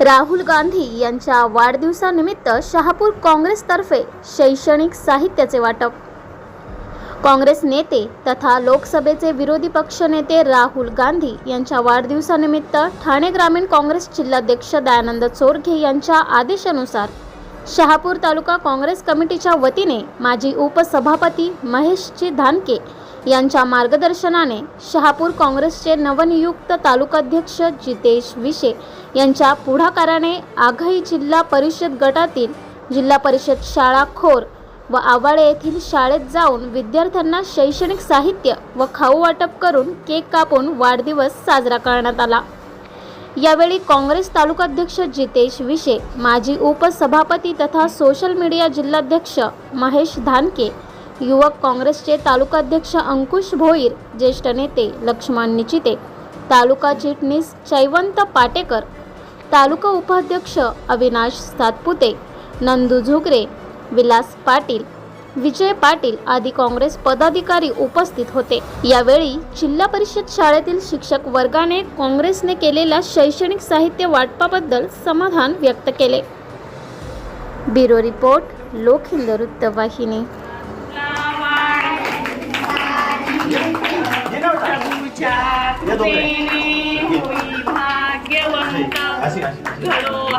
राहुल गांधी यांच्या वाढदिवसानिमित्त शहापूर काँग्रेसतर्फे शैक्षणिक साहित्याचे वाटप. काँग्रेस नेते तथा लोकसभेचे विरोधी पक्षनेते राहुल गांधी यांच्या वाढदिवसानिमित्त ठाणे ग्रामीण काँग्रेस जिल्हाध्यक्ष दयानंद चोरघे यांच्या आदेशानुसार शहापूर तालुका काँग्रेस कमिटीच्या वतीने माजी उपसभापती महेशजी धानके यांच्या मार्गदर्शनाने शहापूर काँग्रेसचे नवनियुक्त तालुकाध्यक्ष जितेश विशे यांच्या पुढाकाराने आघाई जिल्हा परिषद गटातील जिल्हा परिषद शाळा खोर व आवाळे येथील शाळेत जाऊन विद्यार्थ्यांना शैक्षणिक साहित्य व खाऊ वाटप करून केक कापून वाढदिवस साजरा करण्यात आला. यावेळी काँग्रेस तालुकाध्यक्ष जितेश विशे माजी उपसभापती तथा सोशल मीडिया जिल्हाध्यक्ष महेश धानके युवक काँग्रेसचे तालुकाध्यक्ष अंकुश भोईर ज्येष्ठ नेते लक्ष्मण निचिते तालुका चिटणीस जयवंत पाटेकर तालुका उपाध्यक्ष अविनाश सातपुते नंदू झुगरे विलास पाटील विजय पाटील आदी काँग्रेस पदाधिकारी उपस्थित होते. यावेळी जिल्हा परिषद शाळेतील शिक्षक वर्गाने काँग्रेसने केलेल्या शैक्षणिक साहित्य वाटपाबद्दल समाधान व्यक्त केले. ब्युरो रिपोर्ट लोकहिंद वृत्तवाहिनी. घडो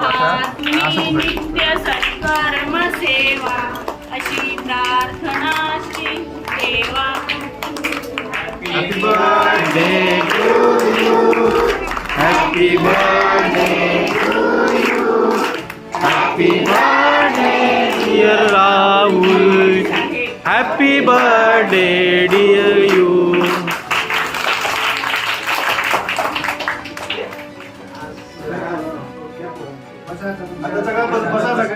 हातून नित्य सत्कर्म सेवा अशी प्रार्थना श्री देवा Happy birthday to you. Happy birthday to you. Happy birthday, dear Rahul. Happy birthday, dear you. बस- बसा सगळं.